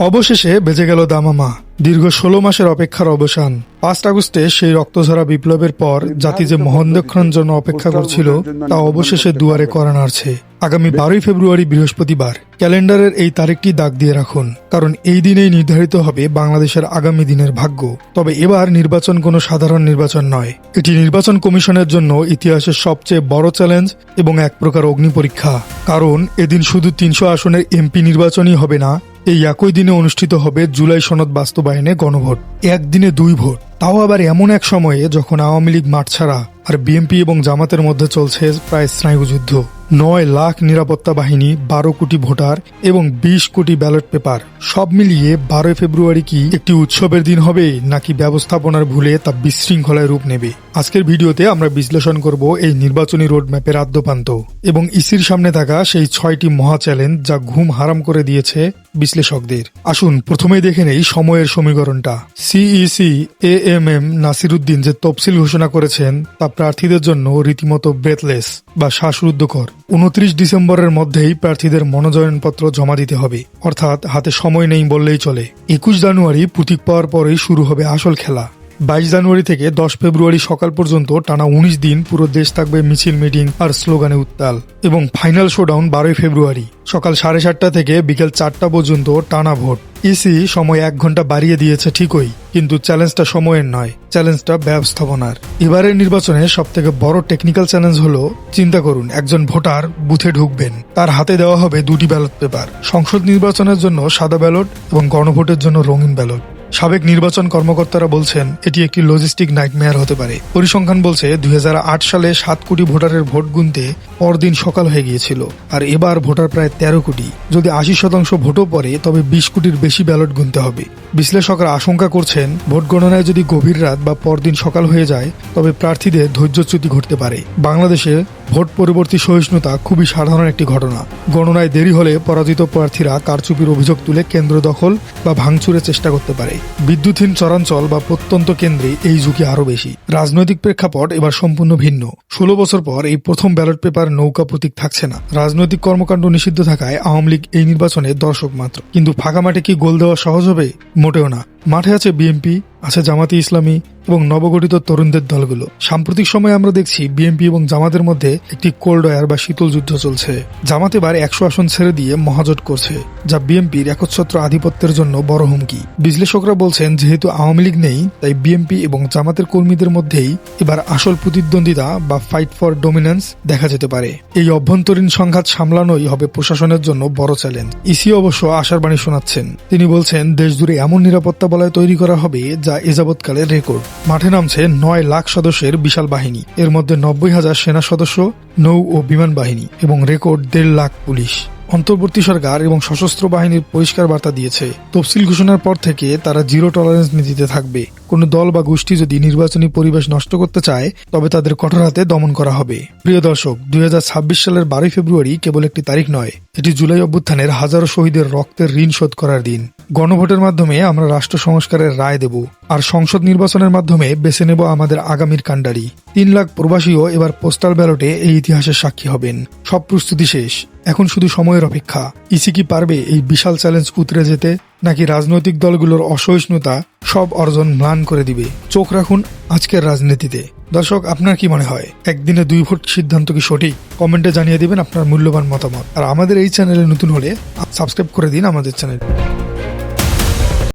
অবশেষে বেজে গেল দামামা। দীর্ঘ ষোলো মাসের অপেক্ষার অবসান। পাঁচ আগস্টে সেই রক্তঝরা বিপ্লবের পর জাতি যে মহন্দক্ষণ জন্য অপেক্ষা করছিল, তা অবশেষে দুয়ারে করা নাড়ছে। আগামী বারোই ফেব্রুয়ারি বৃহস্পতিবার ক্যালেন্ডারের এই তারিখটি দাগ দিয়ে রাখুন, কারণ এই দিনেই নির্ধারিত হবে বাংলাদেশের আগামী দিনের ভাগ্য। তবে এবার নির্বাচন কোনো সাধারণ নির্বাচন নয়। এটি নির্বাচন কমিশনের জন্য ইতিহাসের সবচেয়ে বড় চ্যালেঞ্জ এবং এক প্রকার অগ্নি পরীক্ষা। কারণ এদিন শুধু তিনশো আসনের এমপি নির্বাচনই হবে না এই একই দিনে অনুষ্ঠিত হবে জুলাই সনদ বাস্তবায়নে গণভোট। একদিনে দুই ভোট। তাও আবার এমন এক সময়ে যখন আওয়ামী লীগ মাঠ ছাড়া আর বিএনপি এবং জামাতের মধ্যে চলছে প্রায় স্নায়ুযুদ্ধ। নয় লাখ নিরাপত্তা বাহিনী, বারো কোটি ভোটার এবং বিশ কোটি ব্যালট পেপার। সব মিলিয়ে বারোই ফেব্রুয়ারি কি একটি উৎসবের দিন হবে, নাকি ব্যবস্থাপনার ভুলে তা বিশৃঙ্খলায় রূপ নেবে? আজকের ভিডিওতে আমরা বিশ্লেষণ করব এই নির্বাচনী রোডম্যাপের আদ্যপান্ত এবং ইসির সামনে থাকা সেই ছয়টি মহা চ্যালেঞ্জ যা ঘুম হারাম করে দিয়েছে বিশ্লেষকদের। আসুন প্রথমেই দেখে নেই সময়ের সমীকরণটা। CEC A M M Nasiruddin যে তফসিল ঘোষণা করেছেন, তা প্রার্থীদের জন্য রীতিমতো ব্রেথলেস বা শ্বাসরুদ্ধকর। উনত্রিশ ডিসেম্বরের মধ্যেই প্রার্থীদের মনোনয়নপত্র জমা দিতে হবে। অর্থাৎ হাতে সময় নেই বললেই চলে। একুশ জানুয়ারি প্রতীক পাওয়ার পরেই শুরু হবে আসল খেলা। বাইশ জানুয়ারি থেকে দশ ফেব্রুয়ারি সকাল পর্যন্ত টানা উনিশ দিন পুরো দেশ থাকবে মিছিল, মিটিং আর স্লোগানে উত্তাল এবং ফাইনাল শোডাউন বারোই ফেব্রুয়ারি। সকাল সাড়ে সাতটা থেকে বিকেল চারটা পর্যন্ত টানা ভোট। ইসি সময় এক ঘণ্টা বাড়িয়ে দিয়েছে ঠিকই, কিন্তু চ্যালেঞ্জটা সময়ের নয়, চ্যালেঞ্জটা ব্যবস্থাপনার। এবারের নির্বাচনে সব থেকে বড় টেকনিক্যাল চ্যালেঞ্জ হলো, চিন্তা করুন, একজন ভোটার বুথে ঢুকবেন। তার হাতে দেওয়া হবে দুটি ব্যালট পেপার সংসদ নির্বাচনের জন্য সাদা ব্যালট এবং গণভোটের জন্য রঙিন ব্যালট সাবেক নির্বাচন কর্মকর্তারা বলছেন, এটি একটি লজিস্টিক নাইটমেয়ার হতে পারে। পরিসংখ্যান বলছে, দুই হাজার আট সালে সাত কোটি ভোটারের ভোট গুনতে পরদিন সকাল হয়ে গিয়েছিল, আর এবার ভোটার প্রায় তেরো কোটি। যদি আশি শতাংশ ভোটও পড়ে, তবে বিশ কোটির বেশি ব্যালট গুনতে হবে। বিশ্লেষকরা আশঙ্কা করছেন, ভোট গণনায় যদি গভীর রাত বা পরদিন সকাল হয়ে যায়, তবে প্রার্থীদের ধৈর্যচ্যুতি ঘটতে পারে। বাংলাদেশে ভোট পরবর্তী সহিষ্ণুতা খুবই সাধারণ একটি ঘটনা। গণনায় দেরি হলে পরাজিত প্রার্থীরা কারচুপির অভিযোগ তুলে কেন্দ্র দখল বা ভাঙচুরের চেষ্টা করতে পারে। বিদ্যুৎহীন চরাঞ্চল বা প্রত্যন্ত কেন্দ্রে এই ঝুঁকি আরও বেশি। রাজনৈতিক প্রেক্ষাপট এবার সম্পূর্ণ ভিন্ন। ষোলো বছর পর এই প্রথম ব্যালট পেপার নৌকা প্রতীক থাকছে না। রাজনৈতিক কর্মকাণ্ড নিষিদ্ধ থাকায় আওয়ামী লীগ এই নির্বাচনে দর্শক মাত্র। কিন্তু ফাঁকা মাঠে কি গোল দেওয়া সহজ হবে? মোটেও না। মাঠে আছে বিএনপি, আছে জামাতি ইসলামী এবং নবগঠিত তরুণদের দলগুলো। সাম্প্রতিক সময়ে আমরা দেখছি বিএনপি এবং জামাতের মধ্যে একটি কোল্ড ওয়ার বা শীতল যুদ্ধ চলছে। জামাত এবার একশো আসন ছেড়ে দিয়ে মহাজোট করছে, যা বিএনপির একচ্ছত্র আধিপত্যের জন্য বড় হুমকি। বিশ্লেষকরা বলছেন, যেহেতু আওয়ামী লীগ নেই, তাই বিএনপি এবং জামাতের কর্মীদের মধ্যেই এবার আসল প্রতিদ্বন্দ্বিতা বা ফাইট ফর ডোমিনেন্স দেখা যেতে পারে। এই অভ্যন্তরীণ সংঘাত সামলানোই হবে প্রশাসনের জন্য বড় চ্যালেঞ্জ ইসি অবশ্য আশার বাণী শোনাচ্ছেন। তিনি বলছেন দেশ জুড়ে এমন নিরাপত্তা বলয় তৈরি করা হবে যা এযাবৎকালের রেকর্ড মাঠে নামছে নয় লাখ সদস্যের বিশাল বাহিনী। এর মধ্যে নব্বই হাজার সেনা সদস্য, নৌ ও বিমান বাহিনী এবং রেকর্ড দেড় লাখ পুলিশ। অন্তর্বর্তী সরকার এবং সশস্ত্র বাহিনীর পরিষ্কার বার্তা দিয়েছে। তফসিল ঘোষণার পর থেকে তারা জিরো টলারেন্স নীতিতে থাকবে। কোনো দল বা গোষ্ঠী যদি নির্বাচনী পরিবেশ নষ্ট করতে চায়, তবে তাদের কঠোর হাতে দমন করা হবে। প্রিয় দর্শক, দুই হাজার ছাব্বিশ সালের বারোই ফেব্রুয়ারি কেবল একটি তারিখ নয়, এটি জুলাই অভ্যুত্থানের হাজারো শহীদের রক্তের ঋণ শোধ করার দিন। গণভোটের মাধ্যমে আমরা রাষ্ট্র সংস্কারের রায় দেব, আর সংসদ নির্বাচনের মাধ্যমে বেছে নেব আমাদের আগামীর কাণ্ডারি। তিন লাখ প্রবাসীও এবার পোস্টাল ব্যালটে এই ইতিহাসের সাক্ষী হবেন। সব প্রস্তুতি শেষ। এখন শুধু সময়ের অপেক্ষা। ইসি কি পারবে এই বিশাল চ্যালেঞ্জ উতরে যেতে, নাকি রাজনৈতিক দলগুলোর অসহিষ্ণুতা সব অর্জন ম্লান করে দিবে? চোখ রাখুন আজকের রাজনীতিতে। দর্শক, আপনার কি মনে হয়? একদিনে দুই ভোট সিদ্ধান্ত কি সঠিক? কমেন্টে জানিয়ে দিবেন আপনার মূল্যবান মতামত। আর আমাদের এই চ্যানেলে নতুন হলে সাবস্ক্রাইব করে দিন আমাদের চ্যানেল